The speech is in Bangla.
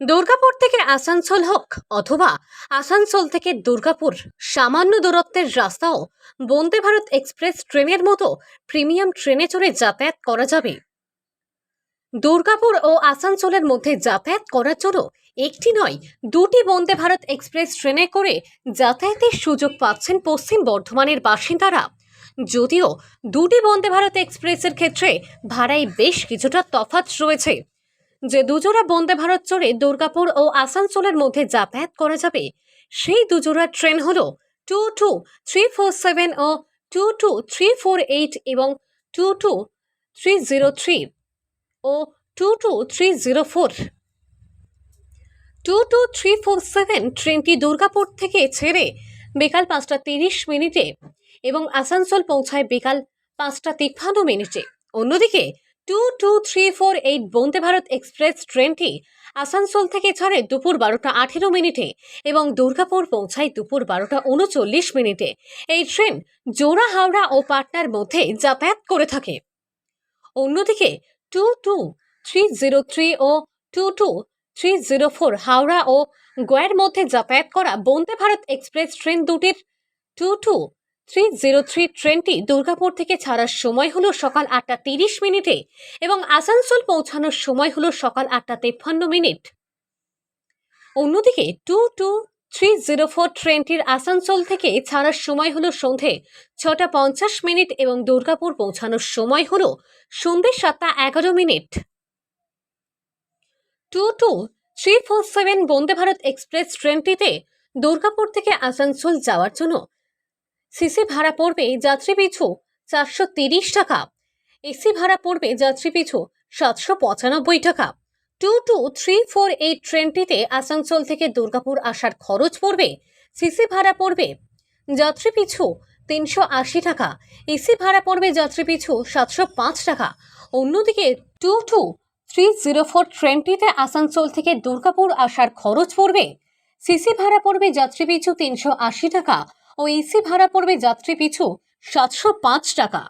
দুর্গাপুর থেকে আসানসোল হোক অথবা আসানসোল থেকে দুর্গাপুর, সামান্য দূরত্বের রাস্তাও বন্দে ভারত এক্সপ্রেস ট্রেনের মতো প্রিমিয়াম ট্রেনে চড়ে যাতায়াত করা যাবে। দুর্গাপুর ও আসানসোলের মধ্যে যাতায়াত করার জন্য একটি নয়, দুটি বন্দে ভারত এক্সপ্রেস ট্রেনে করে যাতায়াতের সুযোগ পাচ্ছেন পশ্চিম বর্ধমানের বাসিন্দারা। যদিও দুটি বন্দে ভারত এক্সপ্রেসের ক্ষেত্রে ভাড়ায় বেশ কিছুটা তফাৎ রয়েছে। যে দুজোড়া বন্দে ভারত চড়ে দুর্গাপুর ও আসানসোলের মধ্যে যাতায়াত করা যাবে, সেই দুজোড়া ট্রেন হল two two three four seven ও two two three four eight এবং two two three zero three ও two two three zero four. Two two three four seven ট্রেনটি দুর্গাপুর থেকে ছেড়ে বিকাল পাঁচটা তিরিশ মিনিটে এবং আসানসোল পৌঁছায় বিকাল পাঁচটা তিপ্পান্ন মিনিটে। অন্যদিকে two two three four eight Vande Bharat express ট্রেনটি আসানসোল থেকে ছাড়ে দুপুর বারোটা আঠেরো মিনিটে এবং দুর্গাপুর পৌঁছায় দুপুর বারোটা উনচল্লিশ মিনিটে। এই ট্রেন জোড়া, হাওড়া ও পাটনার মধ্যে যাতায়াত করে থাকে। অন্যদিকে two two three zero three ও two two three zero four Howrah ও গোয়ার মধ্যে যাতায়াত করা বন্দে ভারত এক্সপ্রেস ট্রেন দুটির two two three zero three ট্রেনটি দুর্গাপুর থেকে ছাড়ার সময় হলো সকাল আটটা তিরিশ মিনিটে এবং আসানসোল পৌঁছানোর সময় হলো সকাল আটটা তেপ্পান্ন মিনিট। অন্যদিকে two two three zero four ট্রেনটির আসানসোল থেকে ছাড়ার সময় হলো সন্ধে ছটা পঞ্চাশ মিনিট এবং দুর্গাপুর পৌঁছানোর সময় হলো সন্ধে সাতটা এগারো minute. Two two three four seven Vande Bharat express ট্রেনটিতে Durgapur থেকে আসানসোল যাওয়ার জন্য সিসি ভাড়া পড়বে যাত্রী পিছু চারশো তিরিশ টাকা। এসি ভাড়া পড়বে যাত্রী পিছু সাতশো পঁচানব্বই টাকা। Two two three four eight ট্রেনটিতে Asansol থেকে দুর্গাপুর আসার খরচ পড়বে। সিসি ভাড়া পড়বে যাত্রী পিছু তিনশো আশি টাকা। এসি ভাড়া পড়বে যাত্রী পিছু সাতশো পাঁচ টাকা। অন্যদিকে two two three zero four ট্রেনটিতে Asansol থেকে দুর্গাপুর আসার খরচ পড়বে। সিসি ভাড়া পড়বে যাত্রী পিছু তিনশো আশি টাকা। ও এসি ভাড়া পড়বে যাত্রী পিছু সাতশো পাঁচ টাকা।